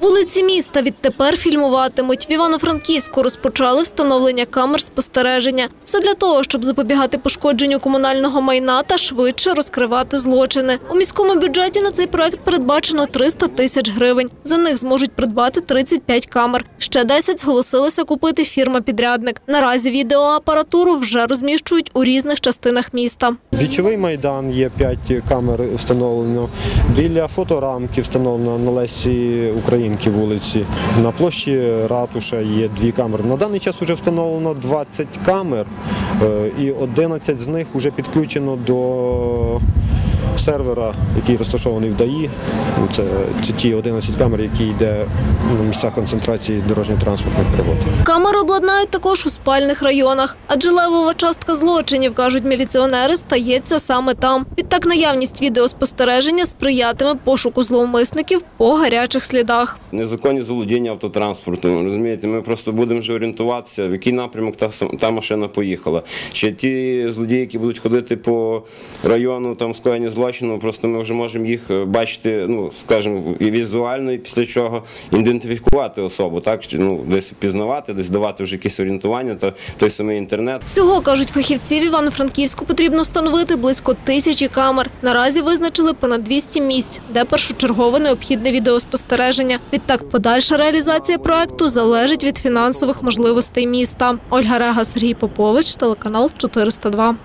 Вулиці міста відтепер фільмуватимуть. В Івано-Франківську розпочали встановлення камер спостереження. Все для того, щоб запобігати пошкодженню комунального майна та швидше розкривати злочини. У міському бюджеті на цей проект передбачено 300 тисяч гривень. За них зможуть придбати 35 камер. Ще 10 зголосилися купити фірма-підрядник. Наразі відеоапаратуру вже розміщують у різних частинах міста. Вічовий майдан є 5 камер встановлено. Біля фоторамки встановлено на Лесі Українки вулиці. На площі Ратуша є дві камери. На даний час вже встановлено 20 камер е, і 11 з них вже підключено до сервера, який розташований в ДАІ. Ну, Це, це ті 11 камер, які йде на місцях концентрації дорожньо-транспортних пригод. Камери обладнають також у спальних районах, адже левова частка злочинів, кажуть міліціонери, стається саме там. Відтак наявність відеоспостереження сприятиме пошуку зловмисників по гарячих слідах. Незаконні заволодіння автотранспортом. Розумієте, ми просто будемо вже орієнтуватися, в який напрямок та, та машина поїхала. Чи ті злодії, які будуть ходити по району там скоєння злочину, просто ми вже можемо їх е, бачити, ну скажімо, і візуально, і після чого ідентифікувати особу, так ну десь пізнавати, десь давати вже якісь орієнтування, та той самий інтернет. Всього кажуть фахівці в Івано-Франківську потрібно встановити близько тисячі камер. Наразі визначили понад 200 місць, де першочергово необхідне відеоспостереження. Відтак, подальша реалізація проекту залежить від фінансових можливостей міста. Ольга Рега, Сергій Попович, телеканал 402.